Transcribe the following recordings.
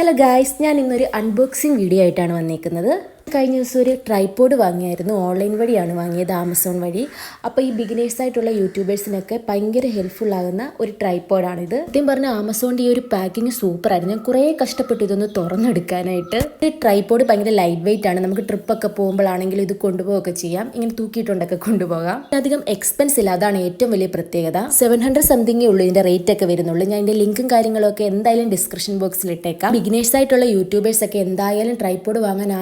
Hello guys ഞാൻ ഇന്നൊരു unboxing video ആയിട്ടാണ് വന്നേക്കുന്നത്. കഴിഞ്ഞ ദിവസം ഒരു ട്രൈപോഡ് വാങ്ങിയായിരുന്നു. ഓൺലൈൻ വഴിയാണ് വാങ്ങിയത് ആമസോൺ വഴി. അപ്പോൾ ഈ ബിഗിനേഴ്സ് ആയിട്ടുള്ള യൂട്യൂബേഴ്സിനൊക്കെ ഭയങ്കര ഹെൽപ്ഫുൾ ആകുന്ന ഒരു ട്രൈപോഡാണിത് സത്യം പറഞ്ഞാൽ ആമസോണിന്റെ ഈ ഒരു പാക്കിങ് സൂപ്പറായിരുന്നു ഞാൻ കുറേ കഷ്ടപ്പെട്ടു ഇതൊന്ന് തുറന്നെടുക്കാനായിട്ട്. ഈ ട്രൈപോഡ് ഭയങ്കര ലൈറ്റ് വെയിറ്റ് ആണ്. നമുക്ക് ട്രിപ്പൊക്കെ പോകുമ്പോഴാണെങ്കിൽ ഇത് കൊണ്ടുപോകുകയൊക്കെ ചെയ്യാം. ഇങ്ങനെ തൂക്കിയിട്ടുണ്ടൊക്കെ കൊണ്ടുപോകാം. അധികം എക്സ്പെൻസ് ഇല്ല. അതാണ് ഏറ്റവും വലിയ പ്രത്യേകത. സെവൻ ഹൺഡ്രഡ് സംതിങ്ങേ ഉള്ളൂ ഇതിന്റെ റേറ്റ് ഒക്കെ വരുന്നുള്ളൂ. ഞാൻ ഇതിന്റെ ലിങ്കും കാര്യങ്ങളൊക്കെ എന്തായാലും ഡിസ്ക്രിപ്ഷൻ ബോക്സിൽ ഇട്ടേക്കാം. ബിഗിനേഴ്സ് ആയിട്ടുള്ള യൂട്യൂബേഴ്സ് ഒക്കെ എന്തായാലും ട്രൈപോഡ് വാങ്ങാൻ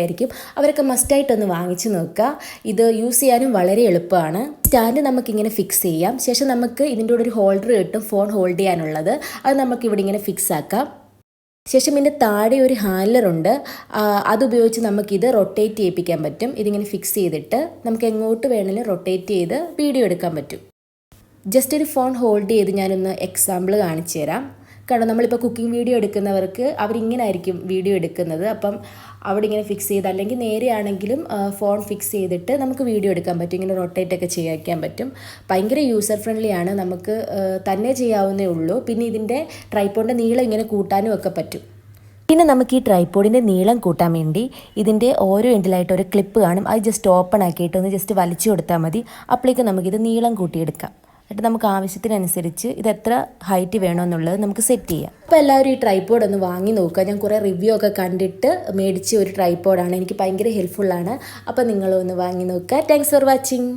ആഗ്രഹിച്ചിരിക്കുകയായിരിക്കും അവരൊക്കെ മസ്റ്റായിട്ടൊന്ന് വാങ്ങിച്ചു നോക്കുക. ഇത് യൂസ് ചെയ്യാനും വളരെ എളുപ്പമാണ്. സ്റ്റാൻഡ് നമുക്കിങ്ങനെ ഫിക്സ് ചെയ്യാം. ശേഷം നമുക്ക് ഇതിന്റെ കൂടെ ഒരു ഹോൾഡർ കിട്ടും. ഫോൺ ഹോൾഡ് ചെയ്യാനുള്ളത്. അത് നമുക്ക് ഇവിടെ ഇങ്ങനെ ഫിക്സ് ആക്കാം. ശേഷം ഇതിന്റെ താഴെ ഒരു ഹാൻഡലറുണ്ട് അതുപയോഗിച്ച് നമുക്കിത് റൊട്ടേറ്റ് ചെയ്യിപ്പിക്കാൻ പറ്റും. ഇതിങ്ങനെ ഫിക്സ് ചെയ്തിട്ട് നമുക്ക് എങ്ങോട്ട് വേണമെങ്കിലും റൊട്ടേറ്റ് ചെയ്ത് വീഡിയോ എടുക്കാൻ പറ്റും. ജസ്റ്റ് ഒരു ഫോൺ ഹോൾഡ് ചെയ്ത് ഞാനൊന്ന് എക്സാമ്പിൾ കാണിച്ചു തരാം. കാരണം നമ്മളിപ്പോൾ കുക്കിംഗ് വീഡിയോ എടുക്കുന്നവർക്ക് അവരിങ്ങനെ ആയിരിക്കും വീഡിയോ എടുക്കുന്നത്. അപ്പം അവിടെ ഇങ്ങനെ ഫിക്സ് ചെയ്ത് അല്ലെങ്കിൽ നേരെയാണെങ്കിലും ഫോൺ ഫിക്സ് ചെയ്തിട്ട് നമുക്ക് വീഡിയോ എടുക്കാൻ പറ്റും. ഇങ്ങനെ റൊട്ടേറ്റ് ഒക്കെ ചെയ്യാൻ പറ്റും. ഭയങ്കര യൂസർ ഫ്രണ്ട്ലി ആണ്. നമുക്ക് തന്നെ ചെയ്യാവുന്നേ ഉള്ളൂ. പിന്നെ ഇതിന്റെ ട്രൈപ്പോണിന്റെ നീളം ഇങ്ങനെ കൂട്ടാനും ഒക്കെ പറ്റും. പിന്നെ നമുക്ക് ഈ ട്രൈപ്പോഡിന്റെ നീളം കൂട്ടാൻ വേണ്ടി ഇതിന്റെ ഓരോ എൻഡിലായിട്ട് ഒരു ക്ലിപ്പ് കാണും. അത് ജസ്റ്റ് ഓപ്പൺ ആക്കിയിട്ട് ഒന്ന് ജസ്റ്റ് വലിച്ചു കൊടുത്താൽ മതി. അപ്പോഴേക്കും നമുക്കിത് നീളം കൂട്ടിയെടുക്കാം. എന്നിട്ട് നമുക്ക് ആവശ്യത്തിനനുസരിച്ച് ഇത് എത്ര ഹൈറ്റ് വേണമെന്നുള്ളത് നമുക്ക് സെറ്റ് ചെയ്യാം. അപ്പോൾ എല്ലാവരും ഈ ട്രൈപ്പോഡ് ഒന്ന് വാങ്ങി നോക്കുക. ഞാൻ കുറേ റിവ്യൂ ഒക്കെ കണ്ടിട്ട് മേടിച്ച ഒരു ട്രൈപ്പോഡാണ് എനിക്ക് ഭയങ്കര ഹെൽപ്ഫുള്ളാണ് അപ്പോൾ നിങ്ങളും ഒന്ന് വാങ്ങി നോക്കുക. Thanks for watching